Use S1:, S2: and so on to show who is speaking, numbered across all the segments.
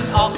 S1: มันออก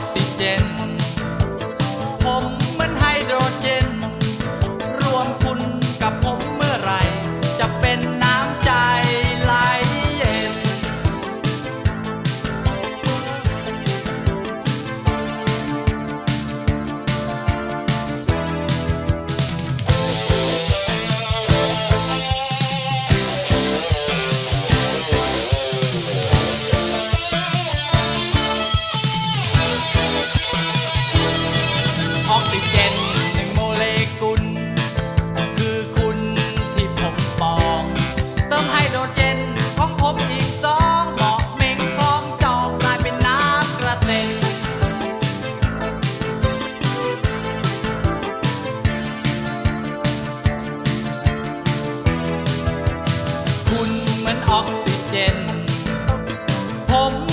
S1: ออกซิเจน ผม